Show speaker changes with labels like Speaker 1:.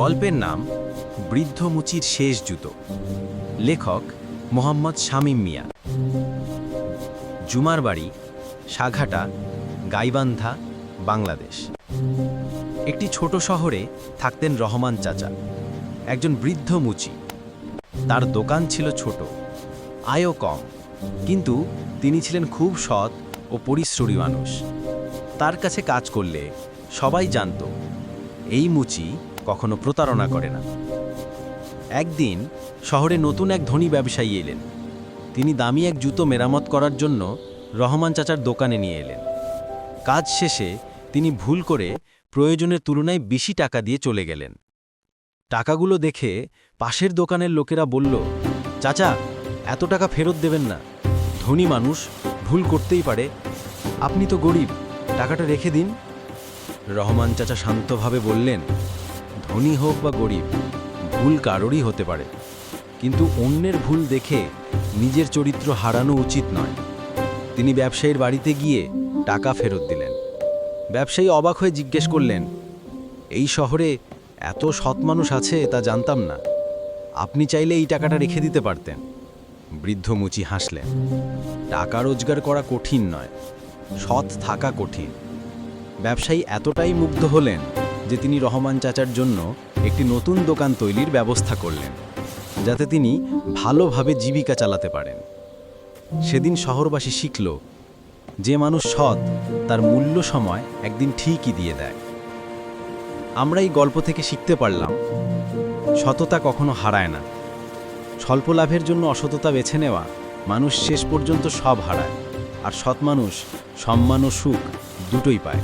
Speaker 1: গল্পের নাম বৃদ্ধ মুচির শেষ জুতো। লেখক মোহাম্মদ শামীম মিয়া। জুমার বাড়ি, সাঘাটা, গাইবান্ধা, বাংলাদেশ। একটি ছোট শহরে থাকতেন রহমান চাচা, একজন বৃদ্ধ মুচি। তার দোকান ছিল ছোট, আয়ও কম, কিন্তু তিনি ছিলেন খুব সৎ ও পরিশ্রমী মানুষ। তার কাছে কাজ করলে সবাই জানত, এই মুচি কখনো প্রতারণা করে না। একদিন শহরে নতুন এক ধনী ব্যবসায়ী এলেন। তিনি দামি এক জুতো মেরামত করার জন্য রহমান চাচার দোকানে নিয়ে এলেন। কাজ শেষে তিনি ভুল করে প্রয়োজনের তুলনায় বেশি টাকা দিয়ে চলে গেলেন। টাকাগুলো দেখে পাশের দোকানের লোকেরা বলল, চাচা, এত টাকা ফেরত দেবেন না। ধনী মানুষ ভুল করতেই পারে। আপনি তো গরিব, টাকাটা রেখে দিন। রহমান চাচা শান্তভাবে বললেন ধনী হোক বা গরিব, ভুল কারোরই হতে পারে। কিন্তু অন্যের ভুল দেখে নিজের চরিত্র হারানো উচিত নয়। তিনি ব্যবসায়ীর বাড়িতে গিয়ে টাকা ফেরত দিলেন। ব্যবসায়ী অবাক হয়ে জিজ্ঞেস করলেন, এই শহরে এত সৎ মানুষ আছে তা জানতাম না। আপনি চাইলে এই টাকাটা রেখে দিতে পারতেন বৃদ্ধ মুচি হাসলেন, টাকা রোজগার করা কঠিন নয়, সৎ থাকা কঠিন। ব্যবসায়ী এতটাই মুগ্ধ হলেন যে তিনি রহমান চাচার জন্য একটি নতুন দোকান তৈরির ব্যবস্থা করলেন, যাতে তিনি ভালোভাবে জীবিকা চালাতে পারেন। সেদিন শহরবাসী শিখল, যে মানুষ সৎ, তার মূল্য সময় একদিন ঠিকই দিয়ে দেয়। আমরা এই গল্প থেকে শিখতে পারলাম, সততা কখনো হারায় না। স্বল্প লাভের জন্য অসততা বেছে নেওয়া, মানুষ শেষ পর্যন্ত সব হারায়, আর সৎ মানুষ সম্মান ও সুখ দুটোই পায়।